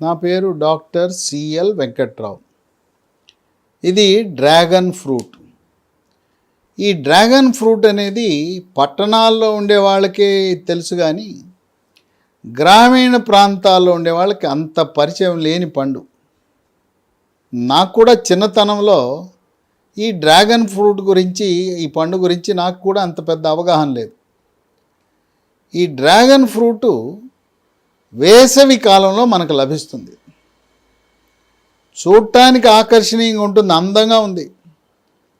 నా పేరు doctor CL Venkatrao. ఇది డ్రాగన్ ఫ్రూట్. ఈ డ్రాగన్ ఫ్రూట్ అనేది పట్టణాల్లో ఉండే వాళ్ళకే తెలుసు కానీ గ్రామీణ ప్రాంతాల్లో ఉండే వాళ్ళకి అంత పరిచయం లేని పండు. నాకు కూడా చిన్నతనంలో ఈ డ్రాగన్ ఫ్రూట్ గురించి ఈ పండు గురించి నాకు కూడా అంత పెద్ద అవగాహన లేదు. ఈ డ్రాగన్ ఫ్రూటు వేసవి కాలంలో మనకు లభిస్తుంది. చూడటానికి ఆకర్షణీయంగా ఉంటుంది అందంగా ఉంది.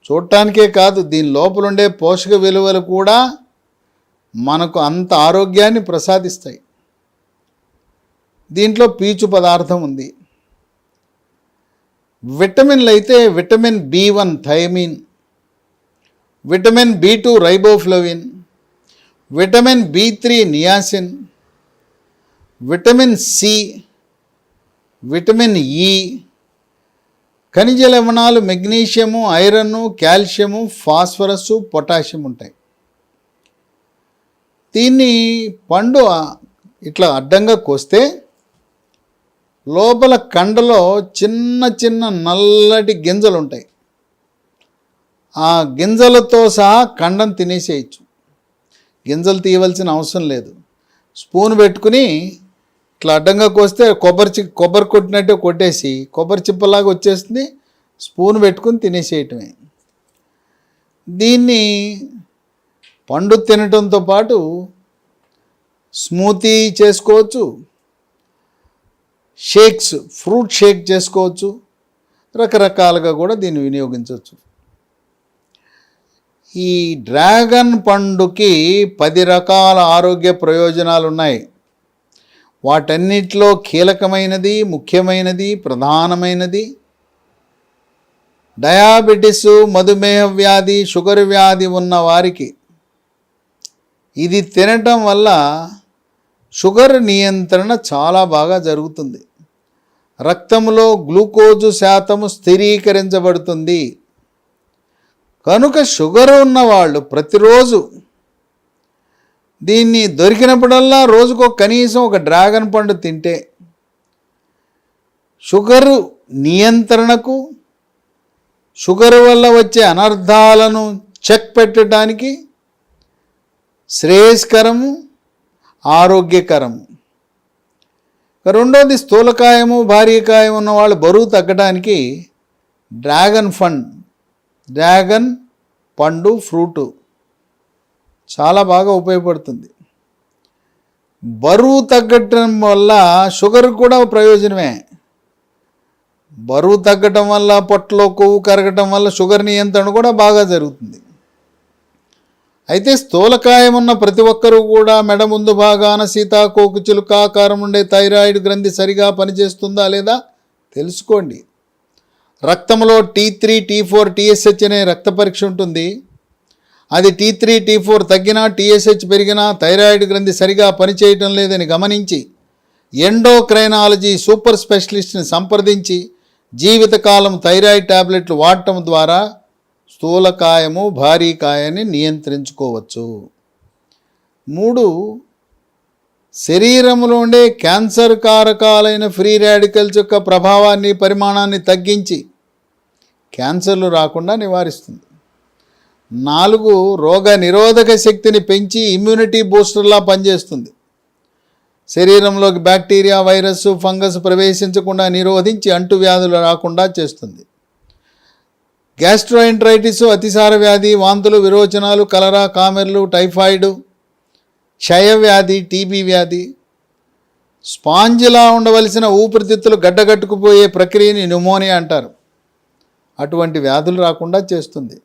చూడటానికే కాదు దీని లోపల ఉండే పోషక విలువలు కూడా మనకు అంత ఆరోగ్యాన్ని ప్రసాదిస్తాయి. దీంట్లో పీచు పదార్థం ఉంది. విటమిన్లు అయితే vitamin B one thiamine vitamin B two riboflavin vitamin B three niacin vitamin C vitamin E ఖనిజ లవణాలు magnesium iron calcium phosphorus potassium ఉంటాయి. దీన్ని పండు ఇట్లా అడ్డంగా కోస్తే లోపల కండలో చిన్న చిన్న నల్లటి గింజలు ఉంటాయి. ఆ గింజలతో సహా కండం తినేసేయచ్చు. గింజలు తీయవలసిన అవసరం లేదు. స్పూన్ పెట్టుకుని ఇట్లా అడ్డంగా కోస్తే కొబ్బరి చి కొబ్బరి కొట్టినట్టే కొట్టేసి కొబ్బరి చిప్పలాగా వచ్చేస్తుంది స్పూన్ పెట్టుకుని తినేసేయటమే. దీన్ని పండు తినటంతో పాటు స్మూతీ చేసుకోవచ్చు. షేక్స్ ఫ్రూట్ షేక్ చేసుకోవచ్చు. రకరకాలుగా కూడా దీన్ని వినియోగించవచ్చు. ఈ డ్రాగన్ పండుకి పది రకాల ఆరోగ్య ప్రయోజనాలు ఉన్నాయి వాటన్నిటిలో కీలకమైనది ముఖ్యమైనది ప్రధానమైనది డయాబెటిస్ మధుమేహ వ్యాధి షుగర్ వ్యాధి ఉన్న వారికి ఇది తినటం వల్ల షుగర్ నియంత్రణ చాలా బాగా జరుగుతుంది. రక్తంలో గ్లూకోజు శాతము స్థిరీకరించబడుతుంది. కనుక షుగర్ ఉన్నవాళ్ళు ప్రతిరోజు దీన్ని దొరికినప్పుడల్లా రోజుకో కనీసం ఒక డ్రాగన్ పండు తింటే షుగరు నియంత్రణకు షుగర్ వల్ల వచ్చే అనర్థాలను చెక్ పెట్టడానికి శ్రేయస్కరము ఆరోగ్యకరము. రెండోది స్థూలకాయము భారీకాయం ఉన్న వాళ్ళు బరువు తగ్గడానికి డ్రాగన్ ఫండ్ డ్రాగన్ పండు ఫ్రూటు. చాలా బాగా ఉపయోగపడుతుంది. బరువు తగ్గటం వల్ల షుగర్ కూడా ప్రయోజనమే. బరువు తగ్గటం వల్ల పొట్టలో కొవ్వు కరగటం వల్ల షుగర్ నియంత్రణ కూడా బాగా జరుగుతుంది. అయితే స్థూలకాయం ఉన్న ప్రతి ఒక్కరూ కూడా మెడ ముందు భాగాన సీతాకోకు చిలుక ఆకారం ఉండే థైరాయిడ్ గ్రంథి సరిగా పనిచేస్తుందా లేదా తెలుసుకోండి. రక్తంలో T three T four TSH అనే రక్త పరీక్ష ఉంటుంది. అది టీ త్రీ టీ ఫోర్ తగ్గినా టీఎస్హెచ్ పెరిగినా థైరాయిడ్ గ్రంథి సరిగా పనిచేయటం లేదని గమనించి ఎండోక్రైనాలజీ సూపర్ స్పెషలిస్ట్ని సంప్రదించి జీవితకాలం థైరాయిడ్ టాబ్లెట్లు వాడటం ద్వారా స్థూలకాయము భారీ కాయాన్ని నియంత్రించుకోవచ్చు. మూడు శరీరంలో ఉండే క్యాన్సర్ కారకాలైన ఫ్రీ రాడికల్స్ యొక్క ప్రభావాన్ని పరిమాణాన్ని తగ్గించి క్యాన్సర్లు రాకుండా నివారిస్తుంది. నాలుగు రోగ నిరోధక శక్తిని పెంచి ఇమ్యూనిటీ బూస్టర్లా పనిచేస్తుంది. శరీరంలోకి బ్యాక్టీరియా వైరస్ ఫంగస్ ప్రవేశించకుండా నిరోధించి అంటువ్యాధులు రాకుండా చేస్తుంది. గ్యాస్ట్రోఎంట్రైటిస్ అతిసార వ్యాధి వాంతులు విరోచనాలు కలరా కామెర్లు టైఫాయిడ్ క్షయవ్యాధి టీబీ వ్యాధి స్పాంజిలా ఉండవలసిన ఊపిరితిత్తులు గడ్డగట్టుకుపోయే ప్రక్రియని న్యూమోనియా అంటారు. అటువంటి వ్యాధులు రాకుండా చేస్తుంది.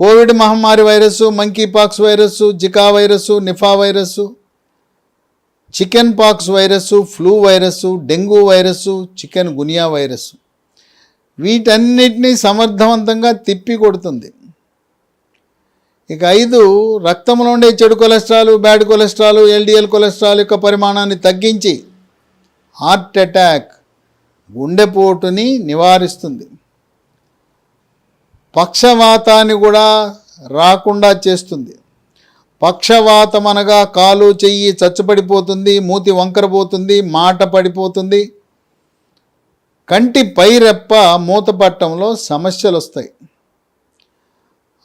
కోవిడ్ మహమ్మారి virus monkey pox virus Zika virus Nipah virus chicken pox virus flu virus dengue virus chikungunya virus వీటన్నిటినీ సమర్థవంతంగా తిప్పి కొడుతుంది. ఇక ఐదు రక్తంలో ఉండే చెడు cholesterol bad cholesterol LDL cholesterol యొక్క పరిమాణాన్ని తగ్గించి హార్ట్ అటాక్ గుండెపోటుని నివారిస్తుంది. పక్షవాతాన్ని కూడా రాకుండా చేస్తుంది. పక్షవాతం అనగా కాలు చెయ్యి చచ్చుపడిపోతుంది మూతి వంకరపోతుంది మాట పడిపోతుంది. కంటి పైరెప్ప మూత మూతపట్టంలో సమస్యలు వస్తాయి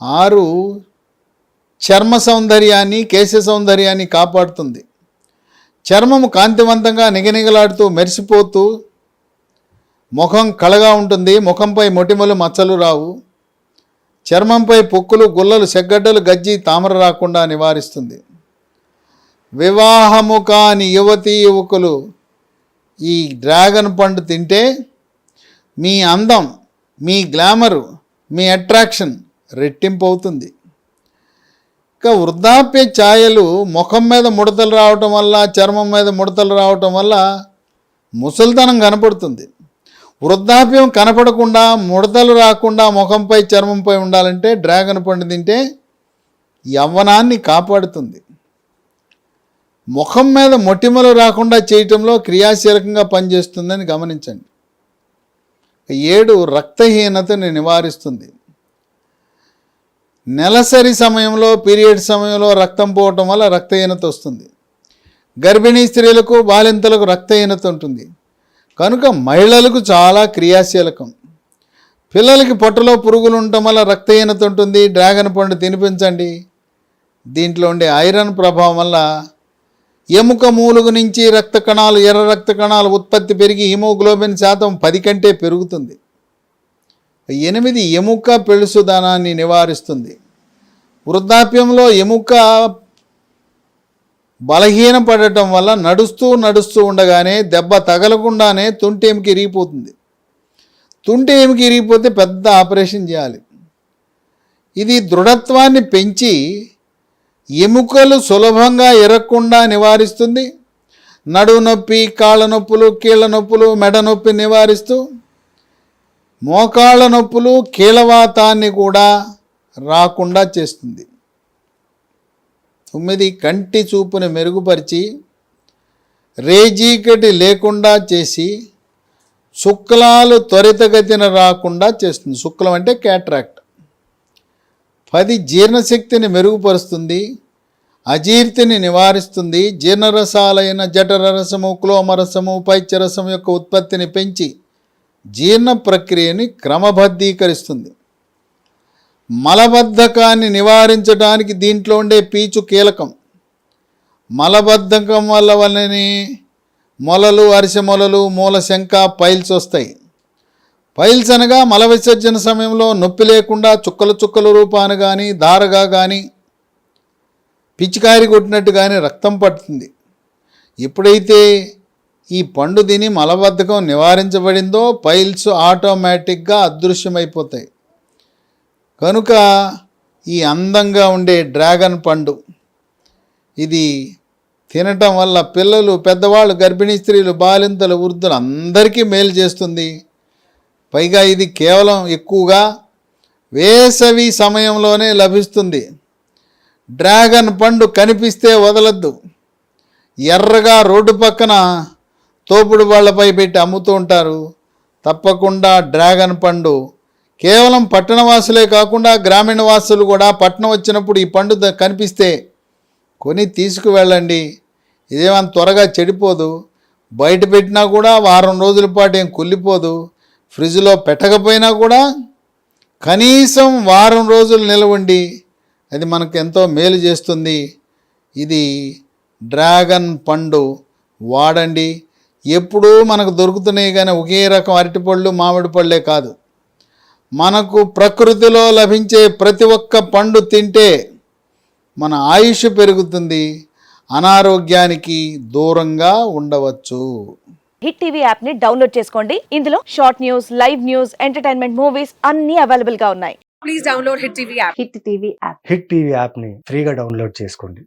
ఆరు చర్మ సౌందర్యాన్ని కేశ సౌందర్యాన్ని కాపాడుతుంది. చర్మము కాంతివంతంగా నిగనిగలాడుతూ మెరిసిపోతూ ముఖం కళగా ఉంటుంది. ముఖంపై మొటిమలు మచ్చలు రావు. చర్మంపై పొక్కులు గుల్లలు సెగ్గడ్డలు గజ్జి తామర రాకుండా నివారిస్తుంది. వివాహము కాని యువతీ యువకులు ఈ డ్రాగన్ పండు తింటే మీ అందం మీ గ్లామరు మీ అట్రాక్షన్ రెట్టింపు అవుతుంది ఇక వృద్ధాప్య ఛాయలు ముఖం మీద ముడతలు రావటం వల్ల చర్మం మీద ముడతలు రావటం వల్ల ముసలితనం కనపడుతుంది. వృద్ధాప్యం కనపడకుండా ముడతలు రాకుండా ముఖంపై చర్మంపై ఉండాలంటే డ్రాగన్ పండు తింటే యవ్వనాన్ని కాపాడుతుంది. ముఖం మీద మొటిమలు రాకుండా చేయటంలో క్రియాశీలకంగా పనిచేస్తుందని గమనించండి. ఏడు రక్తహీనతని నివారిస్తుంది. నెలసరి సమయంలో పీరియడ్ సమయంలో రక్తం పోవటం వల్ల రక్తహీనత వస్తుంది. గర్భిణీ స్త్రీలకు బాలింతలకు రక్తహీనత ఉంటుంది. కనుక మహిళలకు చాలా క్రియాశీలకం. పిల్లలకి పొట్టలో పురుగులు ఉండటం వల్ల రక్తహీనత ఉంటుంది డ్రాగన్ పండు తినిపించండి. దీంట్లో ఉండే ఐరన్ ప్రభావం వల్ల ఎముక మూలుగు నుంచి రక్త కణాలు ఎర్ర రక్త కణాలు ఉత్పత్తి పెరిగి హిమోగ్లోబిన్ శాతం పది కంటే పెరుగుతుంది. ఎనిమిది ఎముక పెళుసుదనాన్ని నివారిస్తుంది. వృద్ధాప్యంలో ఎముక బలహీనపడటం వల్ల నడుస్తూ నడుస్తూ ఉండగానే దెబ్బ తగలకుండానే తుంటేమికి ఇరిగిపోతుంది. తుంటేమికి ఇరిగిపోతే పెద్ద ఆపరేషన్ చేయాలి. ఇది దృఢత్వాన్ని పెంచి ఎముకలు సులభంగా ఎరగకుండా నివారిస్తుంది. నడువు నొప్పి కాళ్ళ నొప్పులు కీళ్ళ నొప్పులు మెడ నొప్పి నివారిస్తూ మోకాళ్ళ నొప్పులు కీలవాతాన్ని కూడా రాకుండా చేస్తుంది. తొమ్మిది కంటి చూపుని మెరుగుపరిచి రేజీకటి లేకుండా చేసి శుక్లాలు త్వరితగతిన రాకుండా చేస్తుంది. శుక్లం అంటే క్యాట్రాక్ట్. పది జీర్ణశక్తిని మెరుగుపరుస్తుంది అజీర్తిని నివారిస్తుంది జీర్ణరసాలైన జఠరరసము క్లోమరసము పైత్యరసం యొక్క ఉత్పత్తిని పెంచి జీర్ణ ప్రక్రియని క్రమబద్ధీకరిస్తుంది. మలబద్ధకాన్ని నివారించడానికి దీంట్లో ఉండే పీచు కీలకం. మలబద్ధకం వల్ల వల్లనే మొలలు అరిసె మొలలు మూల శంక పైల్స్ వస్తాయి. పైల్స్ అనగా మల విసర్జన సమయంలో నొప్పి లేకుండా చుక్కల చుక్కల రూపాన కానీ దారగా కానీ పిచికారి కొట్టినట్టు కానీ రక్తం పడుతుంది. ఎప్పుడైతే ఈ పండు తిని మలబద్ధకం నివారించబడిందో పైల్స్ ఆటోమేటిక్గా అదృశ్యమైపోతాయి. కనుక ఈ అందంగా ఉండే డ్రాగన్ పండు ఇది తినటం వల్ల పిల్లలు పెద్దవాళ్ళు గర్భిణీ స్త్రీలు బాలింతలు వృద్ధులు అందరికీ మేలు చేస్తుంది. పైగా ఇది కేవలం ఎక్కువగా వేసవి సమయంలోనే లభిస్తుంది. డ్రాగన్ పండు కనిపిస్తే వదలద్దు. ఎర్రగా రోడ్డు పక్కన తోపుడు బళ్ళపై పెట్టి అమ్ముతూ ఉంటారు. తప్పకుండా డ్రాగన్ పండు కేవలం పట్టణవాసులే కాకుండా గ్రామీణ వాసులు కూడా పట్టణం వచ్చినప్పుడు ఈ పండు కనిపిస్తే కొని తీసుకువెళ్ళండి. ఇదేమంత త్వరగా చెడిపోదు. బయట పెట్టినా కూడా వారం రోజుల పాటు ఏం కుళ్ళిపోదు. ఫ్రిడ్జ్లో పెట్టకపోయినా కూడా కనీసం వారం రోజులు నిలవండి. అది మనకు ఎంతో మేలు చేస్తుంది. ఇది డ్రాగన్ పండు. వాడండి. ఎప్పుడూ మనకు దొరుకుతున్నాయి కానీ ఒకే రకం అరటిపళ్ళు మామిడి పళ్ళే కాదు. మనకు ప్రకృతిలో లభించే ప్రతి ఒక్క పండు తింటే మన ఆయుష్ పెరుగుతుంది అనారోగ్యానికి దూరంగా ఉండవచ్చు. హిట్ టీవీ యాప్ని డౌన్లోడ్ చేసుకోండి. ఇందులో short news live news entertainment movies అన్ని అవైలబుల్గా ఉన్నాయి. please download Hit TV app. Hit TV app. Hit TV యాప్ని ఫ్రీగా డౌన్లోడ్ చేసుకోండి.